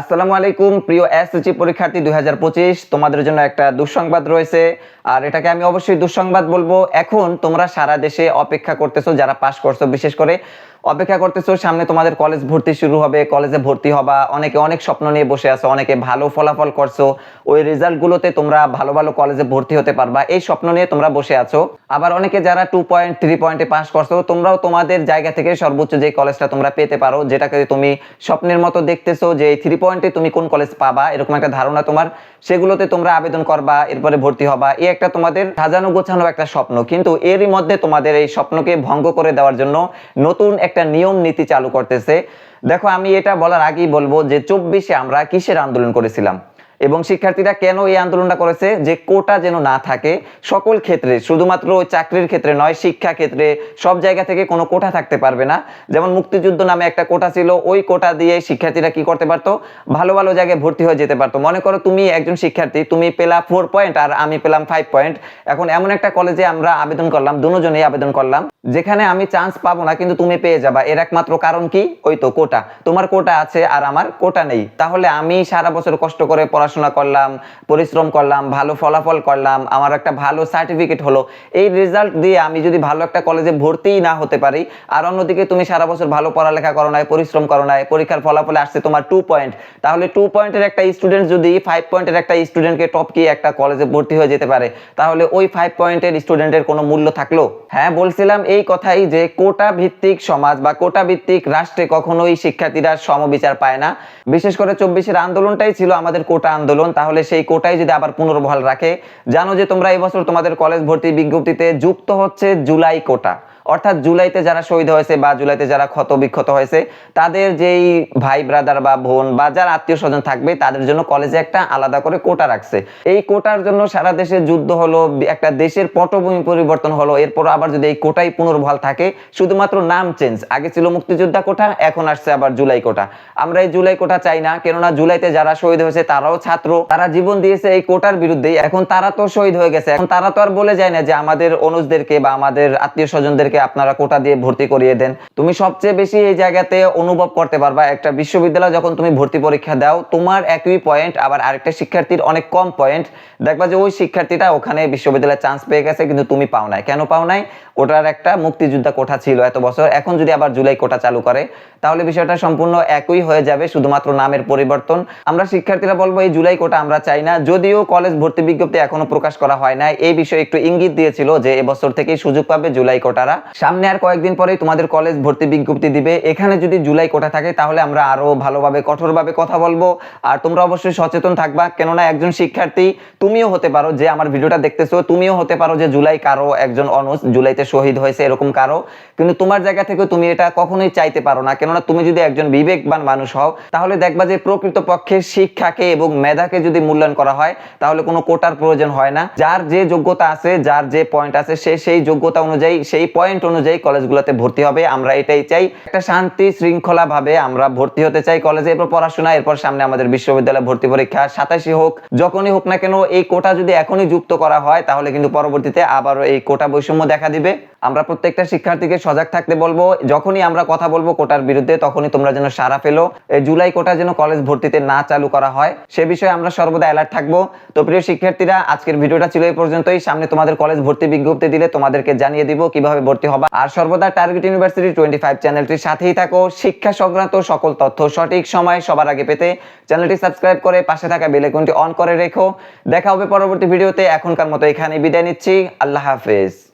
আসসালামু আলাইকুম, প্রিয় এসএসসি পরীক্ষার্থী দুই হাজার পঁচিশ। তোমাদের জন্য একটা দুঃসংবাদ রয়েছে। আর এটাকে আমি অবশ্যই দুঃসংবাদ বলব। এখন তোমরা সারা দেশে অপেক্ষা করতেছো, যারা পাশ করছ, বিশেষ করে অপেক্ষা করতেছো, সামনে তোমাদের কলেজ ভর্তি শুরু হবে কলেজে ভর্তি হবা, অনেকে অনেক স্বপ্ন নিয়ে বসে আছো, অনেকে ভালো ফলাফল করছ, ওই রেজাল্টগুলোতে তোমরা ভালো ভালো কলেজে ভর্তি হতে পারবা, এই স্বপ্ন নিয়ে তোমরা বসে আছো। আবার অনেকে যারা টু পয়েন্ট থ্রি পয়েন্টে পাস করছ, তোমরাও তোমাদের জায়গা থেকে সর্বোচ্চ যে কলেজটা তোমরা পেতে পারো, যেটাকে তুমি স্বপ্নের মতো দেখতেছো যে এই থ্রি পয়েন্টে তুমি কোন কলেজ পাবা, এরকম একটা ধারণা তোমার, সেগুলোতে তোমরা আবেদন করবা, এরপরে ভর্তি হবা, এই একটা তোমাদের সাজানো গোছানো একটা স্বপ্ন। কিন্তু এরই মধ্যে তোমাদের এই স্বপ্নকে ভঙ্গ করে দেওয়ার জন্য নতুন একটা নিয়ম নীতি চালু করতেছে। দেখো আমি এটা বলার আগেই বলব যে চব্বিশে আমরা কিসের আন্দোলন করেছিলাম? এবং শিক্ষার্থীরা কেন এই আন্দোলনটা করেছে? যে কোটা যেন না থাকে, সকল ক্ষেত্রে, শুধুমাত্র চাকরির ক্ষেত্রে নয়, শিক্ষা ক্ষেত্রে, সব জায়গা থেকে কোনো কোটা থাকতে পারবে না। যেমন মুক্তিযুদ্ধ নামে একটা কোটা ছিল, ওই কোটা দিয়ে শিক্ষার্থীরা কি করতে পারতো? ভালো ভালো জায়গায় ভর্তি হয়ে যেতে পারতো। মনে করো তুমি একজন শিক্ষার্থী, তুমি পেলা ফোর পয়েন্ট আর আমি পেলাম ফাইভ পয়েন্ট এখন এমন একটা কলেজে আমরা আবেদন করলাম, দুজনেই আবেদন করলাম, যেখানে আমি চান্স পাবো না, কিন্তু তুমি পেয়ে যাবা। এর একমাত্র কারণ কি? ওই তো কোটা। তোমার কোটা আছে আর আমার কোটা নেই। তাহলে আমি সারা বছর কষ্ট করে পড়াশোনা করলাম, পরিশ্রম করলাম, ভালো ফলাফল করলাম, আমার একটা ভালো সার্টিফিকেট হলো। এই রেজাল্ট দিয়ে আমি যদি ভালো একটা কলেজে ভর্তিই না হতে পারি, আর অন্যদিকে তুমি সারা বছর ভালো পড়ালেখা করো নাই, পরিশ্রম করো নাই, পরীক্ষার ফলাফলে আসছে তোমার টু পয়েন্ট তাহলে টু পয়েন্টের একটা স্টুডেন্ট যদি ফাইভ পয়েন্টের একটা স্টুডেন্টকে টপকিয়ে একটা কলেজে ভর্তি হয়ে যেতে পারে, তাহলে ওই ফাইভ পয়েন্টের স্টুডেন্টের কোনো মূল্য থাকল? হ্যাঁ বলছিলাম এই কথাই যে কোটা ভিত্তিক সমাজ বা কোটা ভিত্তিক রাষ্ট্রে কখনোই শিক্ষার্থীরা সমবিচার পায় না। বিশেষ করে চব্বিশের আন্দোলনটাই ছিল আমাদের কোটা আন্দোলন, তাহলে সেই কোটাই যদি আবার পুনর্বহাল রাখে, জানো যে তোমরা এই বছর তোমাদের কলেজ ভর্তি বিজ্ঞপ্তিতে যুক্ত হচ্ছে জুলাই কোটা। অর্থাৎ জুলাইতে যারা শহীদ হয়েছে বা জুলাইতে যারা ক্ষত বিক্ষত হয়েছে, তাদের যেই ভাই ব্রাদার বা বোন বা যারা আত্মীয় স্বজন থাকবে, তাদের জন্য কলেজে একটা আলাদা করে কোটা রাখছে। এই কোটার জন্য সারা দেশে যুদ্ধ হলো, একটা দেশের পটভূমি পরিবর্তন হলো এরপর আবার যদি এই কোটাই পুনর্বহাল থাকে, শুধুমাত্র নাম চেঞ্জ আগে ছিল মুক্তিযোদ্ধা কোটা এখন আসছে আবার জুলাই কোটা আমরা এই জুলাই কোটা চাই না, কেননা জুলাইতে যারা শহীদ হয়েছে, তারাও ছাত্র। তারা জীবন দিয়েছে এই কোটার বিরুদ্ধে এখন তারা তো শহীদ হয়ে গেছে। এখন তারা তো আর বলে যায় না যে আমাদের অনুজদেরকে বা আমাদের আত্মীয় স্বজনদেরকে আপনারা কোটা দিয়ে ভর্তি করিয়ে দেন। তুমি সবচেয়ে বেশি এই জায়গাতে অনুভব করতে পারবা। একটা বিশ্ববিদ্যালয় যখন তুমি ভর্তি পরীক্ষা দাও, তোমার একই পয়েন্ট আবার আরেকটা শিক্ষার্থীর অনেক কম পয়েন্ট দেখবা যে ওই শিক্ষার্থীটা ওখানে বিশ্ববিদ্যালয়ে চান্স পেয়ে গেছে, কিন্তু তুমি পাও নাই। কেন পাও নাই? ওটার একটা মুক্তিযোদ্ধা কোঠা ছিল এত বছর। এখন যদি আবার জুলাই কোটা চালু করে, তাহলে বিষয়টা সম্পূর্ণ একই হয়ে যাবে, শুধুমাত্র নামের পরিবর্তন। আমরা শিক্ষার্থীরা বলব, এই জুলাই কোটা আমরা চাই না। যদিও কলেজ ভর্তি বিজ্ঞপ্তি এখনও প্রকাশ করা হয় না এই বিষয়ে একটু ইঙ্গিত দিয়েছিল যে এবছর থেকেই সুযোগ পাবে জুলাই কোটারা। সামনে আর কয়েকদিন পরেই তোমাদের কলেজ ভর্তি বিজ্ঞপ্তি দিবে। এখানে যদি জুলাই কোটা থাকে, তাহলে আমরা আরও ভালোভাবে, কঠোরভাবে কথা বলব। আর তোমরা অবশ্যই সচেতন থাকবা, কেননা একজন শিক্ষার্থী, তুমিও হতে পারো যে আমার ভিডিওটা দেখতেছো, তুমিও হতে পারো যে জুলাই কারও একজন অনুজ জুলাইতে শহীদ হয়েছে এরকম কারও। কিন্তু তোমার জায়গা থেকে তুমি এটা কখনোই চাইতে পারো না। কেননা তুমি যদি একজন বিবেকবান মানুষ হও, তাহলে দেখবা যে প্রকৃত পক্ষে শিক্ষাকে এবং মেধাকে যদি মূল্যায়ন করা হয়, তাহলে কোনো কোটার প্রয়োজন হয় না। যার যে যোগ্যতা আছে, যার যে পয়েন্ট আছে, সে সেই যোগ্যতা অনুযায়ী সেই পয়েন্ট অনুযায়ী কলেজগুলোতে ভর্তি হবে, আমরা এটাই চাই। একটা শান্তি শৃঙ্খলা ভাবে আমরা ভর্তি হতে চাই কলেজে, এরপর পড়াশোনা, এরপর সামনে আমাদের বিশ্ববিদ্যালয় ভর্তি পরীক্ষা সাতাশি হোক, যখনই হোক না কেন, এই কোটা যদি এখনই যুক্ত করা হয়, তাহলে কিন্তু পরবর্তীতে আবারও এই কোটা বৈষম্য দেখা দিবে। আমরা প্রত্যেকটা শিক্ষার্থীকে সজাগ থাকতে বলব, যখনই আমরা কথা বলব কোটার বিরুদ্ধে, তখনই তোমরা যেন সারা ফেলো। জুলাই কোটা যেন কলেজ ভর্তিতে না চালু করা হয়, সে বিষয়ে আমরা সর্বদা অ্যালার্ট থাকব। তো প্রিয় শিক্ষার্থীরা, আজকের ভিডিওটা ছিল এই পর্যন্তই। সামনে তোমাদের কলেজ ভর্তি বিজ্ঞপ্তি দিলে তোমাদেরকে জানিয়ে দিব কীভাবে ভর্তি হবা। আর সর্বদা টার্গেট ইউনিভার্সিটি টোয়েন্টি ফাইভ চ্যানেলটির সাথেই থাকো। শিক্ষা সংক্রান্ত সকল তথ্য সঠিক সময় সবার আগে পেতে চ্যানেলটি সাবস্ক্রাইব করে পাশে থাকা বেলেকনটি অন করে রেখো। দেখা হবে পরবর্তী ভিডিওতে এখনকার মতো এখানে বিদায় নিচ্ছি। আল্লাহ হাফেজ।